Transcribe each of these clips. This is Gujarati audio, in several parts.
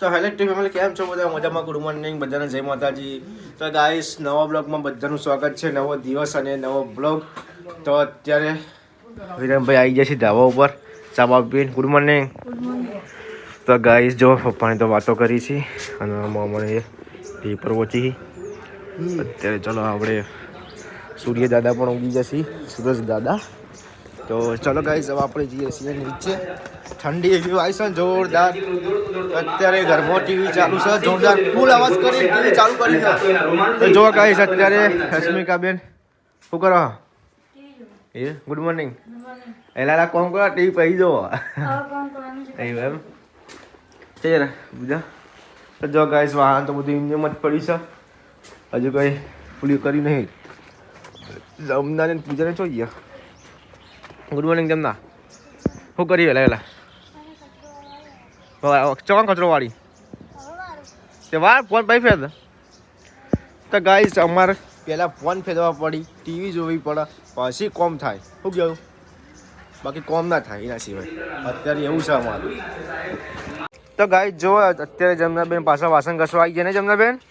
તો હેલો ટીમ ફેમિલી કેમ છો બધા? મજામાં? ગુડ મોર્નિંગ બધાને જય માતાજી. તો ગાઈસ નવા બ્લોગમાં બધાનું સ્વાગત છે. નવો દિવસ અને નવો બ્લોગ તો અત્યારે વિરમભાઈ આવી ગયા છે ધાબા ઉપર. ચા બાપીન ગુડ મોર્નિંગ તો ગાઈસ જો પપ્પાને તો વાતો કરી છે. અને મને પેપર વોચી અત્યારે ચલો આપણે સૂર્ય દાદા પણ ઉગી જશે સુરજ દાદા. તો ચલો ગાઈસ હવે આપણે જઈએ છીએ નીચે. ઠંડી એવી આવી છે જોરદાર. અત્યારે ઘરમાં ટીવી ચાલુ છે. જોરદાર ફૂલ અવાજ કરી ટીવી ચાલુ કરી તો જો ગાઈસ અત્યારે રશ્મિકાબેન શું કરો? એ ગુડ મોર્નિંગ એલા કોમ કરો ટીવી પહી જો એવું એમ. છે ને બીજા. તો જો ગાઈસ વાહન તો બધું એમને જ પડી છે. હજુ કંઈ પૂરી કરી નહીં. અમદાવાદ ને પૂજાને જોઈ ગયા ગુડ મોર્નિંગ જમના શું કરી વેલા વેલા ચોકન કચરો વાળી તે વાર ફોન પાઈ ફેર તો ગાઈસ અમારે પહેલાં ફોન ફેરવા પડી ટીવી જોવી પડે પછી કોમ થાય શું કહ્યું બાકી કોમ ના થાય એના સિવાય અત્યારે એવું છે અમારું તો ગાઈસ જો અત્યારે જમનાબેન પાછા વાસણ ઘસવા આવી ગયા ને જમનાબેન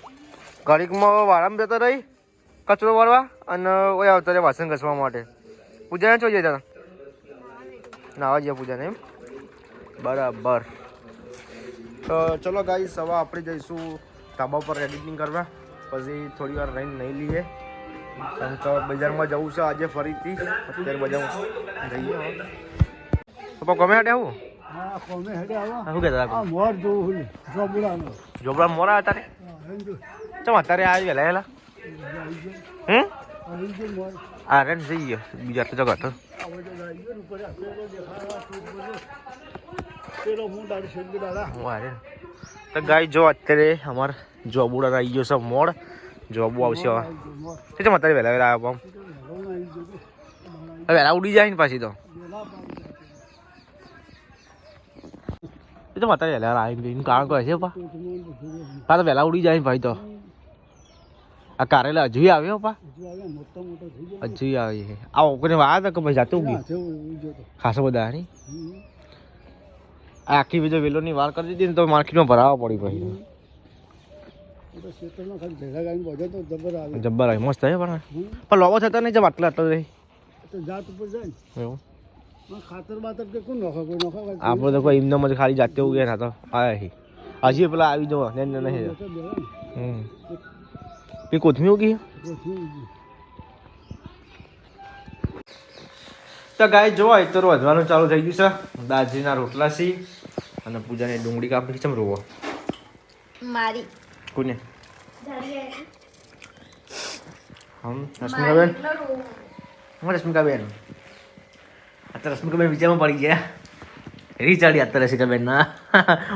ઘડીકમાં વારામ જતા રહી કચરો વાળવા અને ઓય આવતા વાસણ ઘસવા માટે પૂજાને જોઈએ જતા નાવા જઈએ પૂજાને એમ? બરાબર. તો ચલો ગાઈ હવે આપણે જઈશું ધાબા પર એડિટિંગ કરવા. પછી થોડી વાર રહીને નહીં લઈએ. કારણ કે બજારમાં જવું છે આજે ફરીથી. અત્યારે બજારમાં જઈએ. પપ્પા ગમે હેડે આવા? શું કહેતા જોબડા મોરા હતા ચમ અત્યારે આવી ગયેલા હેલા હમ? આ રેન જઈ ગયો બીજા તો. જગત તો ગયો હું જો અત્યારે અમાર જોબુડા આવી ગયો છે મોડ. જોબુ આવશે હવે. તે ચમ અત્યારે વહેલા વહેલા આવ્યો હવે વહેલા ઉડી જાય ને પાછી તો. એ તો અત્યારે વહેલા આવી કારણ કહે છે પા તમે તો વહેલા ઉડી જાય ને ભાઈ તો. આ કારેલા હજુ આવ્યો પા? હજુ આવે છે. આ ઓકને વાત કે ભાઈ જાતું ના ગયું ખાસો બધા નહીં આ આખી બીજો વેલોની વાર કરી દીધી ને તો માર્કેટમાં ભરાવા પડી પછી. જબ્બર આવી. મસ્ત છે પણ. પણ લોબો થતા નહીં જબ આટલા આટલા રહી. જાત ઉપર જાય એવું. ખાતર બાતર કે કોણ નોખા કોઈ નોખા આપણે તો કોઈ એમનામ જ ખાલી જાતે ઉગે ના તો. આયા છે હજી પેલા આવી જવા ને ને નહીં ને હમ. પી કોથમી ઉગી તો ગાય જોવા તો રોધવાનું ચાલુ થઈ ગયું છે. દાજીના રોટલા સી અને પૂજાની ડુંગળી કાપી ચમ રોવો મારી. કોને હમ રશ્મિકાબેન? હું રશ્મિકાબેન. અત્યારે રશ્મિકાબેન વિચારમાં પડી ગયા. રીચાડી અત્યારે રશ્મિકાબેન ના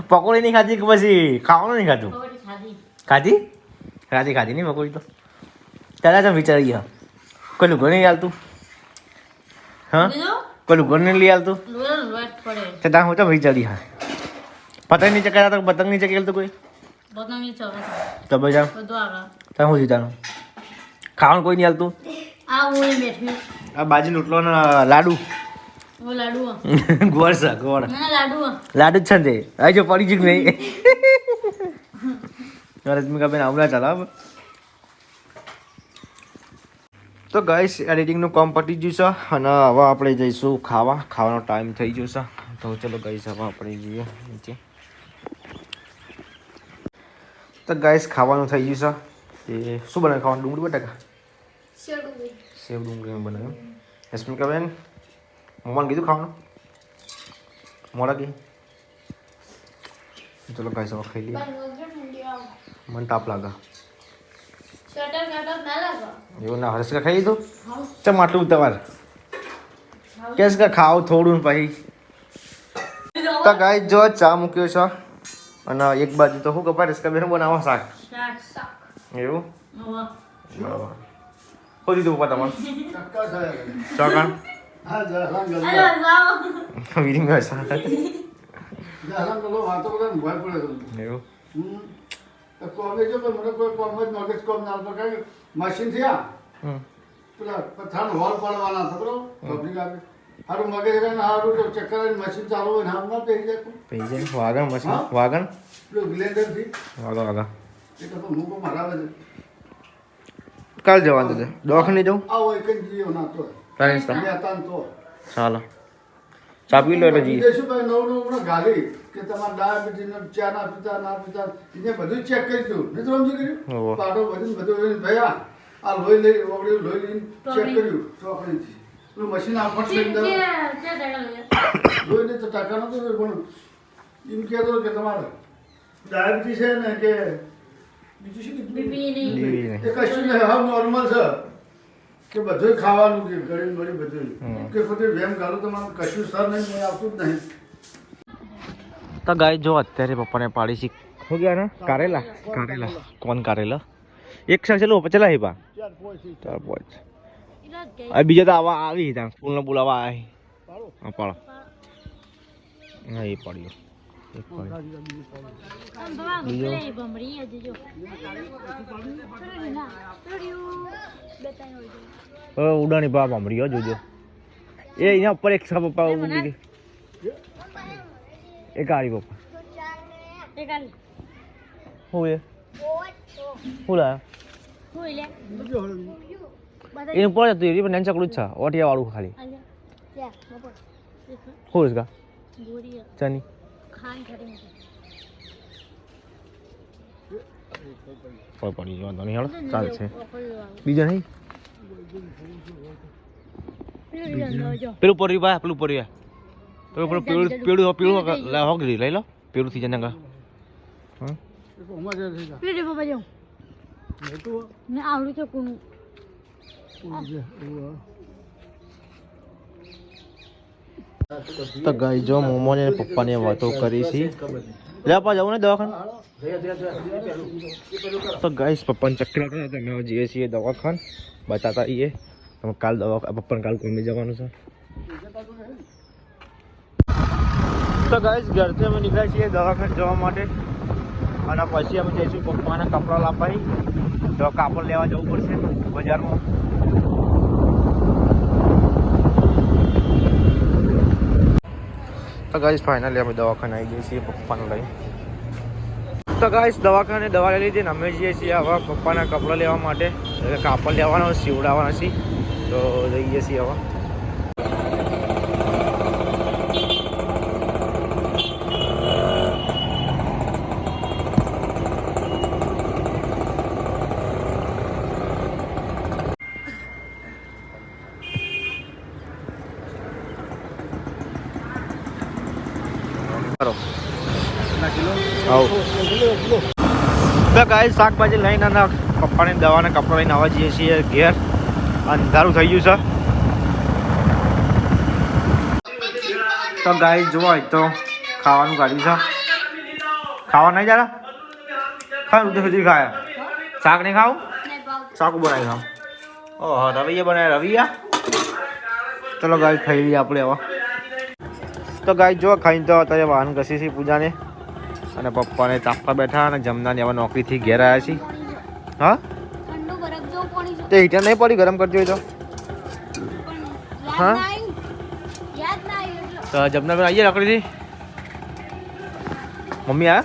પકોડી નહીં ખાધી કે પછી? ખાવાનું નહીં ખાધું. ખાધી? ખાધી ખાધી નહીં પકોડી તો? ત્યારે તમે વિચારી ગયા? કોઈ લુગો નહીં હાલતું? હા? કોઈ લુગો નહીં લઈ હાલતું? તો ત્યાં હું તો વિચારી હા? પતંગ નીચે કર્યા તો પતંગ નીચે તો કોઈ? તો બધા ત્યાં હું જીતાનું ખાવાનું કોઈ નહીં હાલતું? આ બાજી રોટલો લાડુ. ગોળ છે ગોળ. લાડુ. જ છે ને પડી જ નહીં. રશ્મિકાબેન આવડા ચાલો તો ગાઈસ એડિટિંગનું કામ પતી ગયું છે અને હવે આપણે જઈશું ખાવા. ખાવાનો ટાઈમ થઈ ગયો છે. તો ચલો ગાઈસ હવે આપણે જઈએ નીચે. તો ગાઈસ ખાવાનું થઈ ગયું છે. એ શું બનાવ્યું? ખાવાનું? ડુંગળી બટાકા? સેવ ડુંગળી. બનાવ્યું. રશ્મિકાબેન મમ્માને કીધું ખાવાનું? મોડા કે? ચલો ગાઈસ હવે ખાઈ લઈએ. મને તાપ લાગે. એવું ના હર્ષ કા ખાઈ લીધું? ચમ આટલું તમારે? કેસ કે ખાવ થોડું ને પછી. તો ગાય જો ચા મૂક્યો છે અને એક બાજુ તો શું કપાય રસકા બેન બનાવો શાક. એવું? બરાબર. શું દીધું પપ્પા તમારે. ચોકણ. એવું? કોમે જો પણ મને કોઈ કોમ જ મગજ કોમ ના પર કઈ મશીન થયા. પેલા પથાણ હોલ પાડવાના હતા બરોબર? પબ્લિક આપે હારું મગજ રહે ને હારું તો ચક્કર આવીને મશીન ચાલુ હોય ને આમ ના પહેરી જાય પહેરી જાય વાગણ મશીન? વાગણ? પેલું ગ્લેન્ડરથી. વાગા વાગા એ તો હું પણ મારા છે કાલ જવાનું છે. દવાખાને જવું? આવો એક જ જીવો ના તો તારે તો. ચાલો. ચા પી લો એટલે જઈએ. વિદેશી ભાઈ નવ નવ ગાલી. કે તમારે ડાયાબિટીસ ચા ના પીતા ના પીતા એને બધું ચેક કરી દઉં નહીં તો સમજી. કર્યું પાટો બધું બધું લઈને ભયા આ લોહી લઈ ઓગળી લોહી લઈને ચેક કર્યું. ચોકડીથી પેલું મશીન આફટ લઈને દવા. લોહી નહીં તો ટાકા નતું પણ એમ કહેતો કે તમારે ડાયાબિટીસ છે ને કે બીજું શું કીધું? એ કશું નહીં હવે નોર્મલ છે. કે બધું ખાવાનું કે ગળી મળી બધું કે બધું વેમ ગાળો તમારે કશું સર નહીં આવતું જ નહીં. તો ગાય જો અત્યારે પપ્પાને પાડી શીખ હો ગયા ને? કારેલા. કારેલા. કોણ કારેલા? એક સાલ ચલો ચલા હી પા ચાર પાંચ આ બીજા તો આવા આવી ત્યાં ફૂલને બોલાવા આવી હા પાડો. હા એ પાડ્યો ઉડાણી પા ભમરી જોજો. એ અહીંયા ઉપર એક સાપ પપ્પા ઉડી ગઈ એ કાળી પપ્પા હું એ? હું લાયા? એનું પડે તું એ પણ નાનચકડું જ છે. ઓટિયા વાળું ખાલી. હું છે કા ચાની. કોઈ પડી વાંધો નહીં હેડો. ચાલશે બીજા નહીં? પેલું પર્યું ભાઈ પેલું પડ્યું પેલું પેલું પીળું પેલું પેલું લા હોક લઈ લો પેલું થઈ જાય હા એ તો અમારે થઈ જાય મોટું આવડું તો હા. તો ગાઈ જો મોમો ને પપ્પાને વાતો કરી છે લે પા જવું ને દવાખાન તો ગાઈસ પપ્પાને ચક્કર હવે જઈએ છીએ દવાખાન બતાતા એ તમે કાલ દવા પપ્પાને કાલ કોમી જવાનું છે તો ગાઈશ ઘરથી અમે નીકળ્યા છીએ દવાખાને જવા માટે. અને પછી અમે જઈશું પપ્પાના કપડાં લાવવા. તો કાપડ લેવા જવું પડશે બજારમાં. તો ગાઈશ ફાઇનલી અમે દવાખાને આવી જઈએ છીએ પપ્પાને લઈ. તો ગાઈશ દવાખાને દવા લઈ લીધી અમે જઈએ છીએ હવે પપ્પાના કપડાં લેવા માટે. કાપડ લેવાનો, સીવડાવવાના છીએ. તો જઈએ છીએ હવે. તો ગાય શાકભાજી લઈને અને પપ્પાની દવાને કપડાં લઈને આવવા જઈએ છીએ ઘેર. અંધારું થઈ ગયું છે. તો ગાય જુઓ તો ખાવાનું કાઢ્યું છે. ખાવા નહીં જરા ખાય સુધી સુધી ખાય. શાક નહીં ખાવું? શાક બનાવી ખાવ ઓહો રવિયા બનાવ્યા, રવિયા? ચલો ગાય ખાઈ લઈએ આપણે હવે. તો ગાય જો ખાઈને તો અત્યારે વાહન ઘસી છે પૂજાને. અને પપ્પાને તાપવા બેઠા અને જમનાની હવે નોકરીથી ઘેર આવ્યા છીએ. હા? તે હીટર નહીં પડી? ગરમ હોય તો. હા? તો જમના આવ્યું યાદ ના આવ્યું એટલે. તો જમનાબેન આવીએ નોકરીથી? મમ્મી આ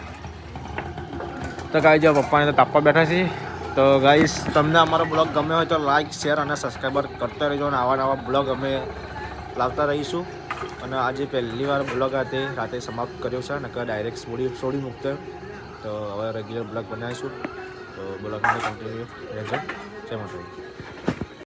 તો ગાય જો પપ્પાને તો તાપવા બેઠા છીએ. તો ગાઈસ તમને અમારો બ્લોગ ગમે હોય તો લાઈક શેર અને સબસ્ક્રાઈબર કરતા રહેજો અને આવા નવા બ્લોગ અમે લાવતા રહીશું. અને આજે પહેલી વાર બ્લોગ આ તે રાતે સમાપ્ત કર્યો છે, નકર ડાયરેક્ટ છોડી છોડી મૂકતો. તો હવે રેગ્યુલર બ્લોગ બનાવીશું. તો બ્લોગને કન્ટિન્યુ રહેજો. જય માતાજી.